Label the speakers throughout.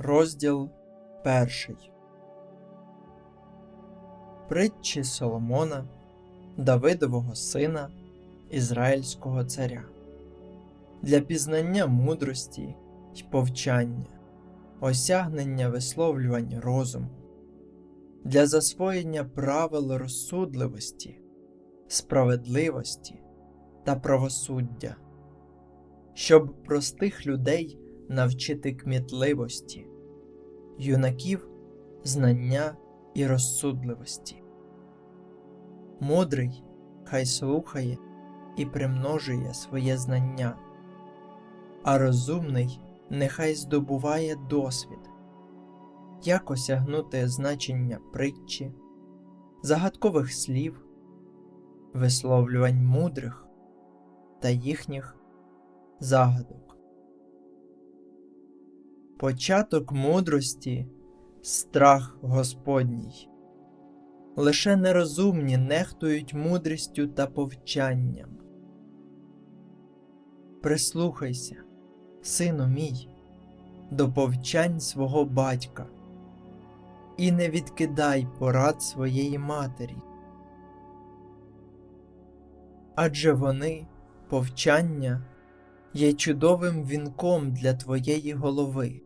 Speaker 1: Розділ перший. Притчі Соломона, Давидового сина, Ізраїльського царя. Для пізнання мудрості й повчання, осягнення висловлювань розуму, для засвоєння правил розсудливості, справедливості та правосуддя, щоб простих людей навчити кмітливості, юнаків знання і розсудливості. Мудрий хай слухає і примножує своє знання, а розумний нехай здобуває досвід, як осягнути значення притчі, загадкових слів, висловлювань мудрих та їхніх загадок. Початок мудрості страх Господній. Лише нерозумні нехтують мудрістю та повчанням. Прислухайся, сину мій, до повчань свого батька, і не відкидай порад своєї матері. Адже вони, повчання, є чудовим вінком для твоєї голови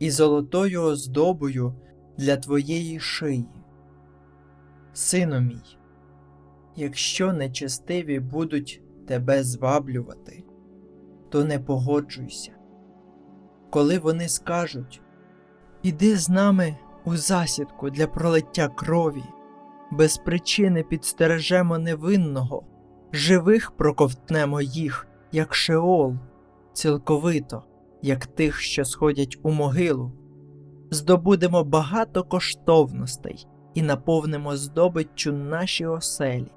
Speaker 1: і золотою оздобою для твоєї шиї. Сину мій, якщо нечестиві будуть тебе зваблювати, то не погоджуйся. Коли вони скажуть Іди з нами у засідку для пролиття крові, без причини підстережемо невинного, живих проковтнемо їх, як шеол, цілковито як тих, що сходять у могилу, здобудемо багато коштовностей і наповнимо здобиччю наші оселі.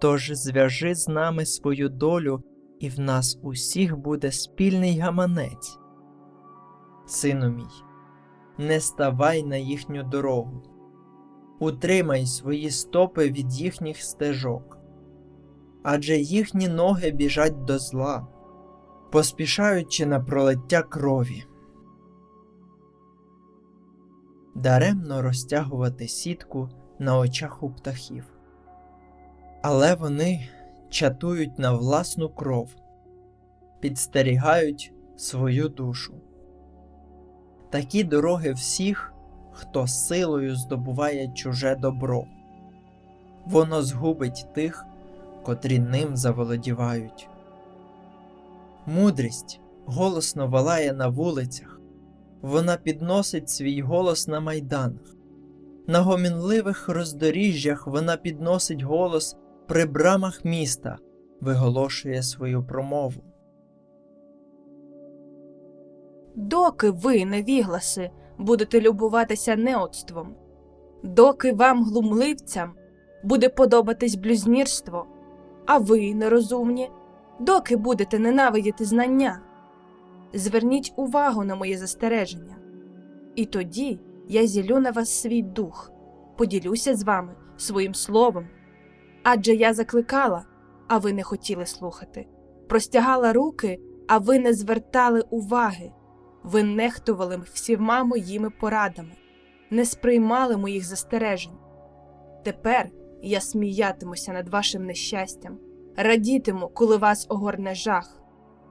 Speaker 1: Тож зв'яжи з нами свою долю, і в нас усіх буде спільний гаманець. Сину мій, не ставай на їхню дорогу, утримай свої стопи від їхніх стежок, адже їхні ноги біжать до зла поспішаючи на пролиття крові. Даремно розтягувати сітку на очах у птахів, але вони чатують на власну кров, підстерігають свою душу. Такі дороги всіх, хто силою здобуває чуже добро, воно згубить тих, котрі ним заволодівають. Мудрість голосно валає на вулицях, вона підносить свій голос на майданах, на гомінливих роздоріжжях вона підносить голос при брамах міста, виголошує свою промову.
Speaker 2: Доки ви, невігласи, будете любуватися неоцтвом, доки вам, глумливцям, буде подобатись блюзнірство, а ви, нерозумні, доки будете ненавидіти знання. Зверніть увагу на моє застереження, і тоді я зілю на вас свій дух, поділюся з вами своїм словом. Адже я закликала, а ви не хотіли слухати, простягала руки, а ви не звертали уваги, ви нехтували всіма моїми порадами, не сприймали моїх застережень. Тепер я сміятимуся над вашим нещастям радітиму, коли вас огорне жах,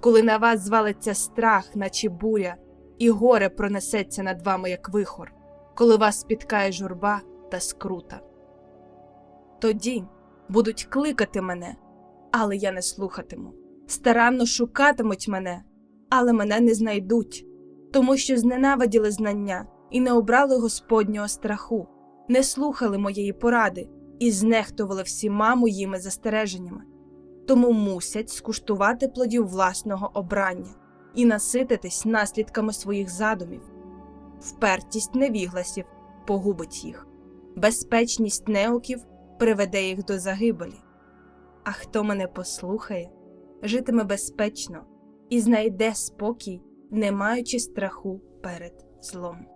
Speaker 2: коли на вас звалиться страх, наче буря, і горе пронесеться над вами, як вихор, коли вас спіткає журба та скрута. Тоді будуть кликати мене, але я не слухатиму, старанно шукатимуть мене, але мене не знайдуть, тому що зненавиділи знання і не обрали Господнього страху, не слухали моєї поради і знехтували всіма моїми застереженнями тому мусять скуштувати плодів власного обрання і насититись наслідками своїх задумів. Впертість невігласів погубить їх, безпечність неуків приведе їх до загибелі. А хто мене послухає, житиме безпечно і знайде спокій, не маючи страху перед злом.